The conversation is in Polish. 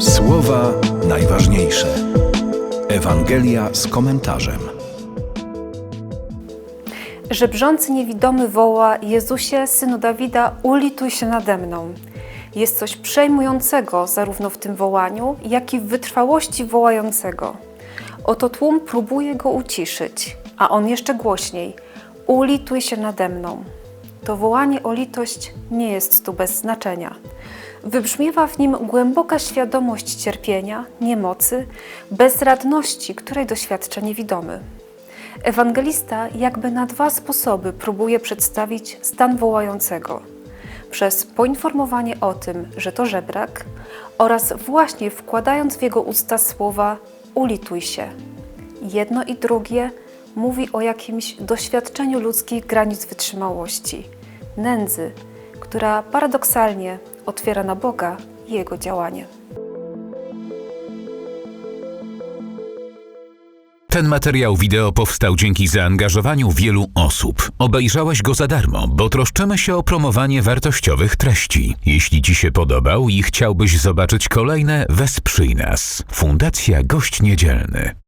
Słowa najważniejsze. Ewangelia z komentarzem. Żebrzący niewidomy woła: Jezusie, synu Dawida, ulituj się nade mną. Jest coś przejmującego zarówno w tym wołaniu, jak i w wytrwałości wołającego. Oto tłum próbuje go uciszyć, a on jeszcze głośniej: Ulituj się nade mną. To wołanie o litość nie jest tu bez znaczenia. Wybrzmiewa w nim głęboka świadomość cierpienia, niemocy, bezradności, której doświadcza niewidomy. Ewangelista jakby na dwa sposoby próbuje przedstawić stan wołającego. Przez poinformowanie o tym, że to żebrak, oraz właśnie wkładając w jego usta słowa ulituj się. Jedno i drugie mówi o jakimś doświadczeniu ludzkich granic wytrzymałości, nędzy, która paradoksalnie otwiera na Boga Jego działanie. Ten materiał wideo powstał dzięki zaangażowaniu wielu osób. Obejrzałeś go za darmo, bo troszczymy się o promowanie wartościowych treści. Jeśli Ci się podobał i chciałbyś zobaczyć kolejne, wesprzyj nas. Fundacja Gość Niedzielny.